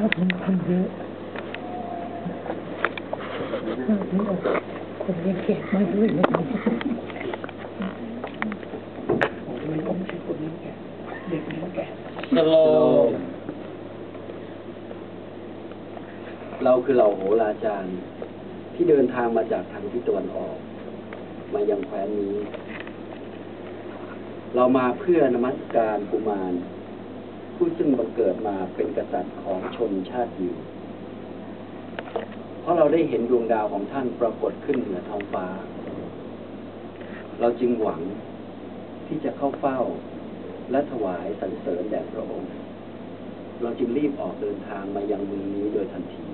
เราอ ยากจังเราทำทำเยอะเราถึงเอาคนเลยมาด้วยนะผมไม่ต้องใช้คนเลี้ยงแกะเด็กเลี้ยงแกะสโลเราคือเหล่าโหราจารย์ ที่เดินทางมาจากทางทิศตะวันออก มายังแคว้นนี้ เรามาเพื่อนมัสการกุมาร ผู้ซึ่งบังเกิดมาเป็นกษัตริย์ของชนชาติยิวเพ ราะเราได้เห็นดวงดาวของท่านปรากฏขึ้นเหนือท้องฟ้า เราจึงหวังที่จะเข้าเฝ้า และถวายสรรเสริญแด่พระองค์ เราจึงรีบออกเดินทางมายังเมืองนี้โดยทันที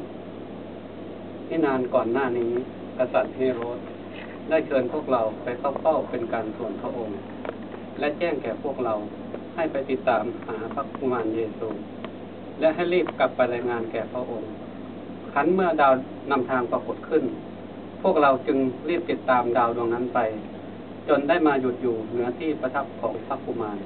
ไม่นานก่อนหน้านี้กษัตริย์เฮโรดได้เชิญพวกเราไปเข้าเฝ้าเป็นการส่วนพระองค์ และแจ้งแก่พวกเราให้ไปติดตามหาพระกุมารเยซู และให้รีบกลับไปรายงานแก่พระองค์ ครั้นเมื่อดาวนำทางปรากฏขึ้น พวกเราจึงรีบติดตามดาวดวงนั้นไป จนได้มาหยุดอยู่เหนือที่ประทับของพระกุมาร